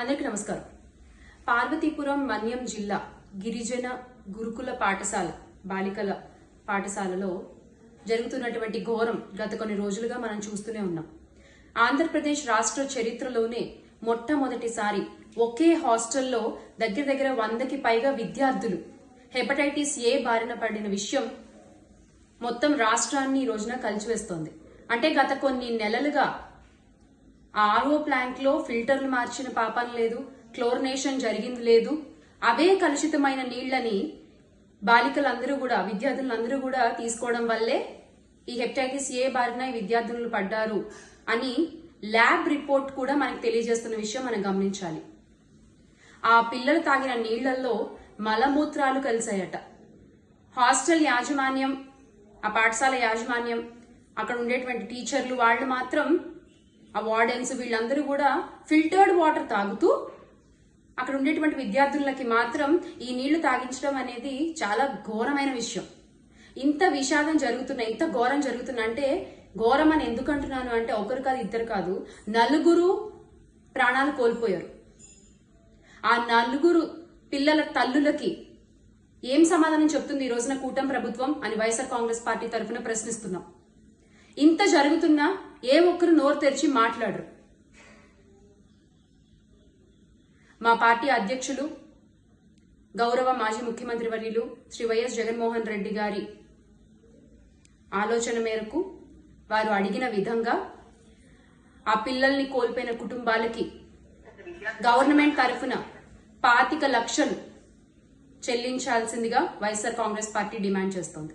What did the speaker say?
అందరికీ నమస్కారం. పార్వతీపురం మన్యం జిల్లా గిరిజన గురుకుల పాఠశాల బాలికల పాఠశాలలో జరుగుతున్నటువంటి ఘోరం గత కొన్ని రోజులుగా మనం చూస్తూనే ఉన్నాం. ఆంధ్రప్రదేశ్ రాష్ట్ర చరిత్రలోనే మొట్టమొదటిసారి ఒకే హాస్టల్లో దగ్గర దగ్గర వందకి పైగా విద్యార్థులు హెపటైటిస్ ఏ బారిన పడిన విషయం మొత్తం రాష్ట్రాన్ని ఈ రోజున కలిచివేస్తోంది అంటే గత కొన్ని నెలలుగా ఆర్ఓ ప్లాంట్లో ఫిల్టర్లు మార్చిన పాపం లేదు క్లోరినేషన్ జరిగింది లేదు. అవే కలుషితమైన నీళ్ళని బాలికలందరూ కూడా విద్యార్థులందరూ కూడా తీసుకోవడం వల్లే ఈ హెపటైటిస్ ఏ బారిన ఈ విద్యార్థులు పడ్డారు అని ల్యాబ్ రిపోర్ట్ కూడా మనకు తెలియజేస్తున్న విషయం మనం గమనించాలి. ఆ పిల్లలు తాగిన నీళ్ళలో మలమూత్రాలు కలిశాయట. హాస్టల్ యాజమాన్యం ఆ పాఠశాల యాజమాన్యం అక్కడ ఉండేటువంటి టీచర్లు వాళ్ళు మాత్రం ఆ వార్డెన్స్ వీళ్ళందరూ కూడా ఫిల్టర్డ్ వాటర్ తాగుతూ అక్కడ ఉండేటువంటి విద్యార్థులకి మాత్రం ఈ నీళ్ళు తాగించడం అనేది చాలా ఘోరమైన విషయం. ఇంత విషాదం జరుగుతున్న ఇంత ఘోరం జరుగుతున్న అంటే ఘోరం అని ఎందుకు అంటున్నాను అంటే ఒకరు కాదు ఇద్దరు కాదు నలుగురు ప్రాణాలు కోల్పోయారు. ఆ నలుగురు పిల్లల తల్లులకి ఏం సమాధానం చెప్తుంది ఈ రోజున కూటమి ప్రభుత్వం అని వైఎస్ఆర్ కాంగ్రెస్ పార్టీ తరఫున ప్రశ్నిస్తున్నాం. ఇంత జరుగుతున్నా ఏ ఒక్కరు నోరు తెరిచి మాట్లాడరు. మా పార్టీ అధ్యక్షులు గౌరవ మాజీ ముఖ్యమంత్రి వర్యులు శ్రీ వైఎస్ జగన్మోహన్ రెడ్డి గారి ఆలోచన మేరకు వారు అడిగిన విధంగా ఆ పిల్లల్ని కోల్పోయిన కుటుంబాలకి గవర్నమెంట్ తరఫున పాతిక లక్షలు చెల్లించాల్సిందిగా వైఎస్ఆర్ కాంగ్రెస్ పార్టీ డిమాండ్ చేస్తోంది.